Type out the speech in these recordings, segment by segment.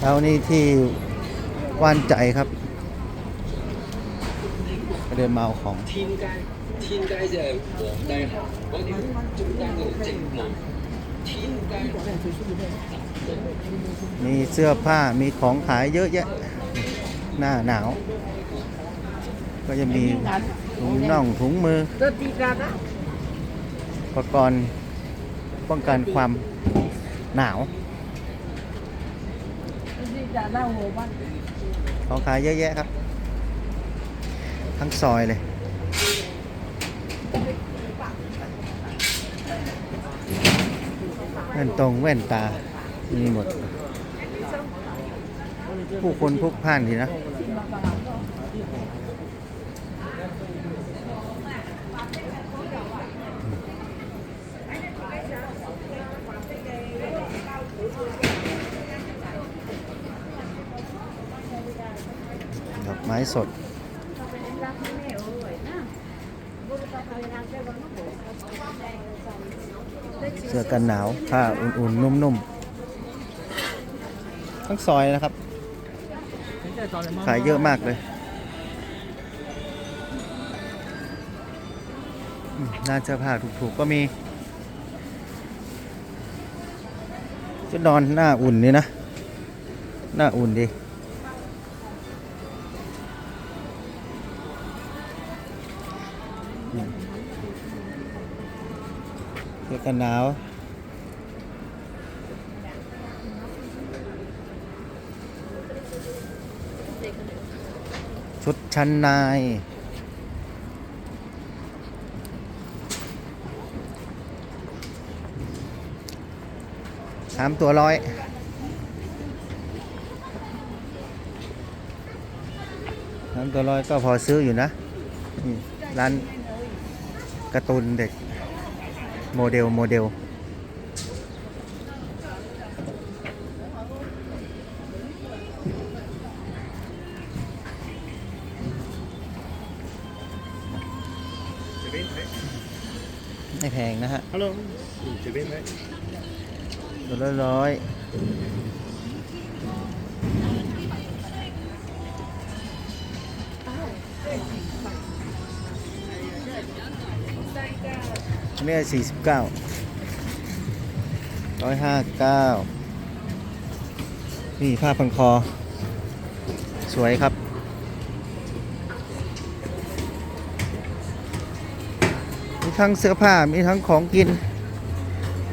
ช้านี้ที่ว่านใจครับก็เดินมาเอาของ 天街，天街即系皇帝行嗰条中间嗰条直路。天街 มีเสื้อผ้ามีของขายเยอะแยะ หน้าหนาว ก็จะมีถุงน่องถุงมือ อุปกรณ์ป้องกันความหนาว ของขายเยอะแยะครับ ทั้งซอยเลยแว่นตรงแว่นตา มีหมด ผู้คนพลุกพล่านทีนะ ไม้สด เสื้อกันหนาว ผ้าอุ่นๆ นุ่มๆ ทั้งซอยนะครับ ขายเยอะมากเลยอืมร้านเสื้อผ้าถูกๆ ก็มีจะนอนหน้าอุ่นนี่นะ หน้าอุ่นดี เสื้อกันหนาวชุดชั้นในสามตัวร้อยสามตัวร้อยก็พอซื้ออยู่นะ ร้าน การ์ตูนเด็ก โมเดล โมเดล ไม่แพงนะฮะ ฮัลโหลเจ็บไหมตัวลร้อย อันนี้สี่สิบเก้าร้อยห้าเก้านี่ผ้าพันคอ สวยครับ มีทั้งเสื้อผ้า มีทั้งของกิน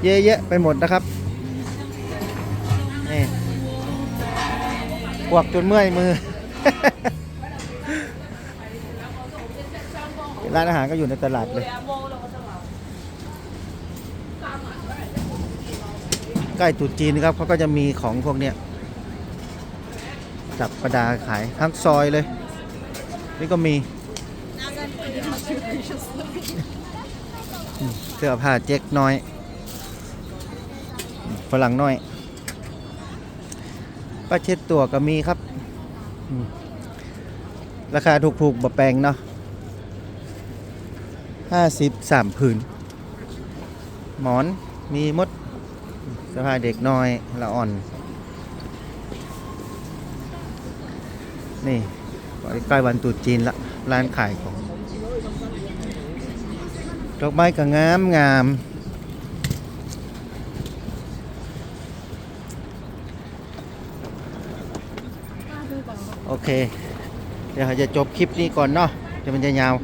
เยอะแยะไปหมดนะครับ นี่ปวกจนเมื่อยมือ ร้านอาหารก็อยู่ในตลาดเลย ใกล้ตรุษจีนครับเขาก็จะมีของพวกเนี้ยจับประดาขายทั้งซอยเลย นี่ก็มีเสื้อผ้าเจ๊กน้อย ฝรั่งน้อยป้าเช็ดตัวก็มีครับ ราคาถูกๆบะแปลงเนาะห้าสิบสามผืน หมอนมีมด สื้อผ้าเด็กน้อยละอ่อน นี่ใกล้วันตรุษจีนละร้านขายของดอกไม้ก็งามงามโอเค เดี๋ยวจะจบคลิปนี้ก่อนเนาะเดี๋ยวมันจะยาว